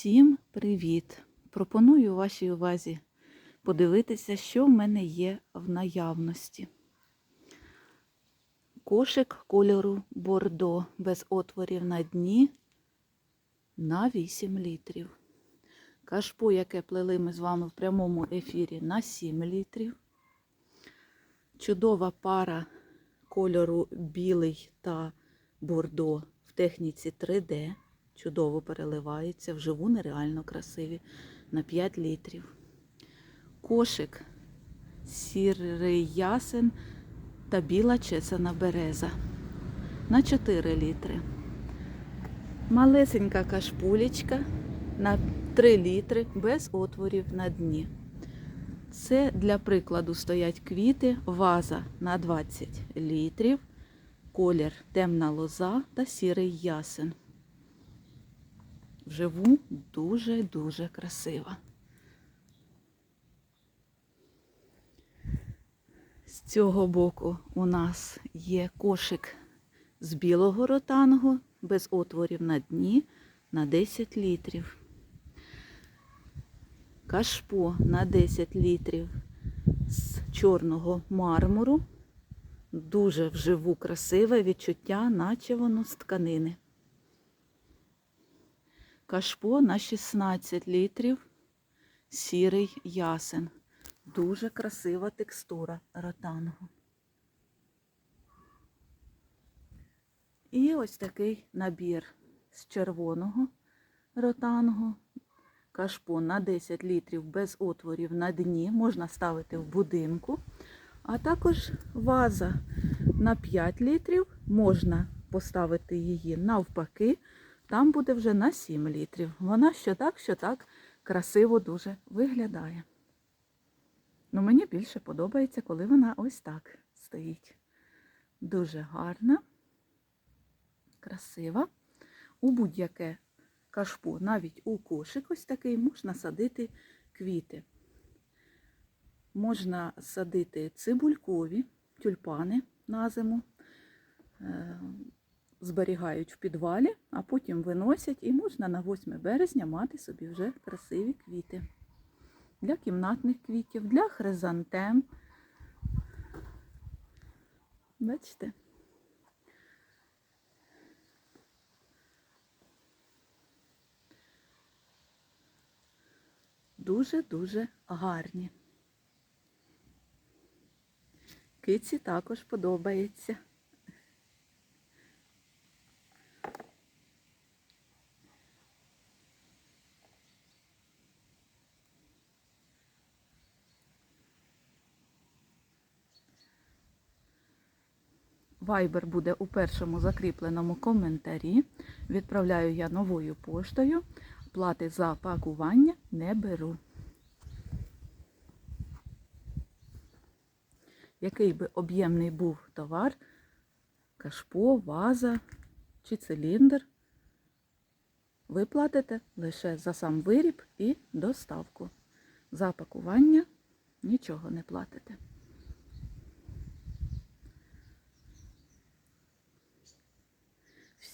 Всім привіт! Пропоную вашій увазі подивитися, що в мене є в наявності. Кошик кольору бордо без отворів на дні на 8 літрів. Кашпо, яке плели ми з вами в прямому ефірі на 7 літрів. Чудова пара кольору білий та бордо в техніці 3D. Чудово переливається, вживу нереально красиві на 5 літрів. Кошик сірий ясен та біла чесана береза на 4 літри. Малесенька кашпулечка на 3 літри без отворів на дні. Це для прикладу стоять квіти, ваза на 20 літрів, колір темна лоза та сірий ясен. Вживу дуже-дуже красива. З цього боку у нас є кошик з білого ротангу без отворів на дні на 10 літрів. Кашпо на 10 літрів з чорного мармуру. Дуже вживу красиве відчуття, наче воно з тканини. Кашпо на 16 літрів, сірий ясен. Дуже красива текстура ротангу. І ось такий набір з червоного ротангу. Кашпо на 10 літрів без отворів на дні можна ставити в будинку. А також ваза на 5 літрів можна поставити її навпаки. Там буде вже на 7 літрів. Вона що так, що так красиво дуже виглядає. Ну, мені більше подобається, коли вона ось так стоїть. Дуже гарна, красива. У будь-яке кашпо, навіть у кошик ось такий, можна садити квіти. Можна садити цибулькові тюльпани на зиму. Зберігають в підвалі, а потім виносять і можна на 8 березня мати собі вже красиві квіти. Для кімнатних квітів, для хризантем. Бачите? Дуже-дуже гарні. Киці також подобається. Вайбер буде у першому закріпленому коментарі. Відправляю я новою поштою. Плати за пакування не беру. Який би об'ємний був товар, кашпо, ваза чи циліндр, ви платите лише за сам виріб і доставку. За пакування нічого не платите.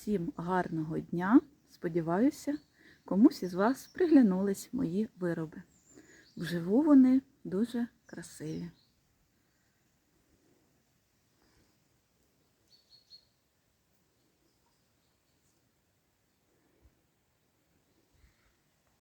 Всім гарного дня. Сподіваюся, комусь із вас приглянулись мої вироби. Вживу вони дуже красиві.